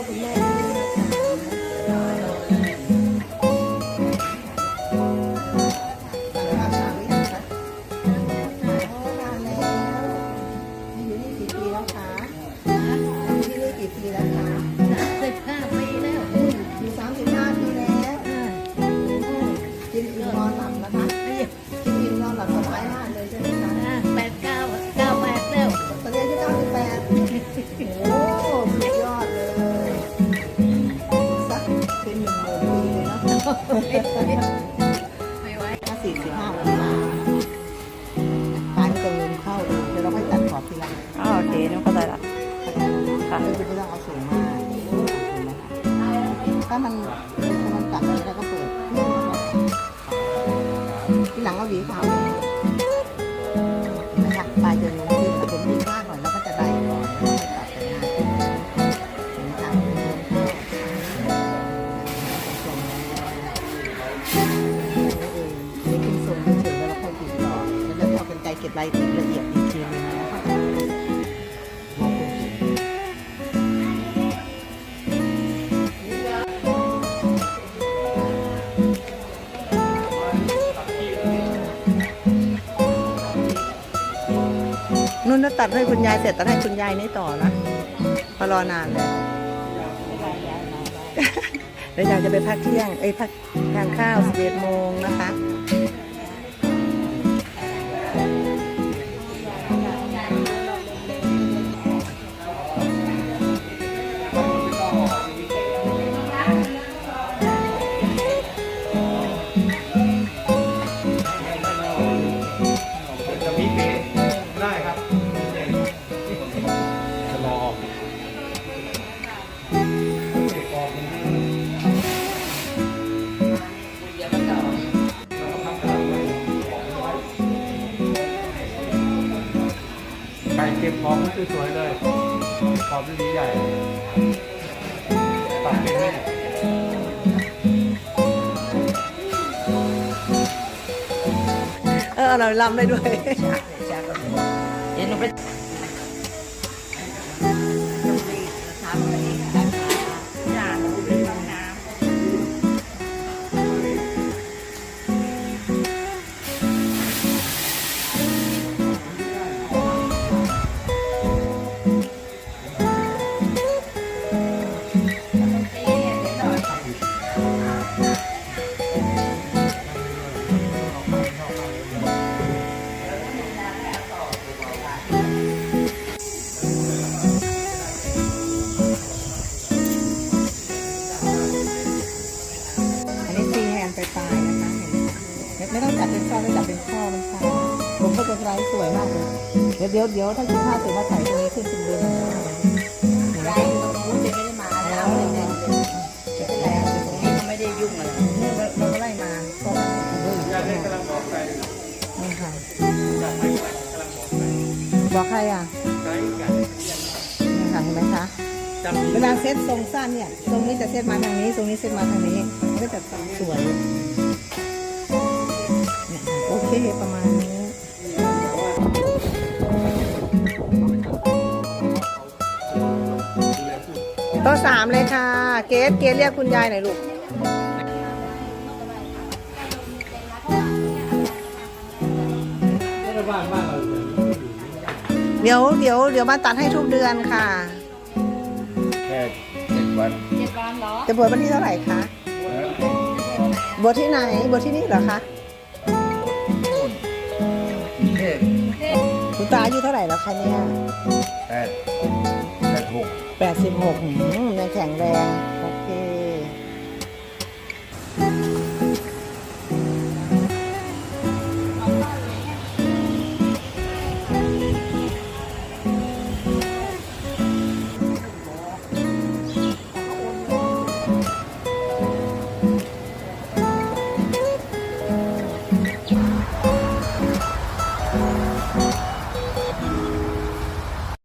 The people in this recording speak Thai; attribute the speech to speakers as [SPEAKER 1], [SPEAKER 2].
[SPEAKER 1] all. Good night. หว
[SPEAKER 2] ถ้าสี่สิบห้าองศาปานจะลืมเข้าเดี๋ยวเราค่อยตัดขอบทีหลัง
[SPEAKER 3] อ๋อโอเคนึกเข้าใจละ
[SPEAKER 2] ค่ะไม่ต้องเอาสูงมากถ้ามันถ้ามันตัดอะไรเราก็เปิด ละเอียดอีกทีนึงนะคะมองเป็นนุ่นถ้าตัดให้คุณยายเสร็จตัดให้คุณยายนี่ต่อนะพอรอนานเลยเดี๋ยวยายจะไปพักเที่ยง เอ้ยพักทานข้าวสิบเอ็ดโมงนะคะ
[SPEAKER 4] ไก่เก็บของมันสวยๆเลยขอบดีใหญ่ตัดเป็นไหมเนี่ย
[SPEAKER 2] เออเราลำได้ด้วย
[SPEAKER 3] เดี๋ยวหนูไป
[SPEAKER 2] สวยมากเลยเดี๋ยวเดี๋ยวเดี๋ยวถ้ากินข้าวเสร็จมาถ่ายตรงนี้ขึ้นเป็นเดือนไหม
[SPEAKER 1] ใจตรงนู้นจะไม่ได้มาแล้วเลยเนี่ยจะเป็นแล้วตรงนี้ก็ไม่ได้ยุ่งอะไร
[SPEAKER 2] นี่เราเราก็ไล่มาก็เรื่อย
[SPEAKER 4] ยาเด็กำลังบอกไก่
[SPEAKER 2] ๆนี่ค่ะบอกใครอะ
[SPEAKER 4] ไก่ไก่
[SPEAKER 2] นี่ค่ะเห็นไหมคะ
[SPEAKER 4] จับ
[SPEAKER 2] เวลาเซตทรงสั้นเนี่ยทรงนี้จะเซตมาทางนี้ทรงนี้เซตมาทางนี้ก็จะสวยโอเคประมาณนี้ โต๊ะสามเลยค่ะ เกสเกสเรียกคุณยายหน่อยลูก
[SPEAKER 4] ไม่ได้บ้านบ้านเราอยู่
[SPEAKER 2] เดี๋ยวเดี๋ยวเดี๋ยวมาตัดให้ทุกเดือนค่ะ
[SPEAKER 4] แค่เจ็ดวัน
[SPEAKER 1] เจ็ดวันเหรอ
[SPEAKER 2] จะบวชวันที่เท่าไหร่คะบวชที่ไหน บวชที่นี่เหรอคะ
[SPEAKER 4] เทพ
[SPEAKER 2] คุณตาอายุเท่าไหร่แล้วคะเนี่ย
[SPEAKER 4] แปด
[SPEAKER 2] แปดสิบหกยังแข็งแรง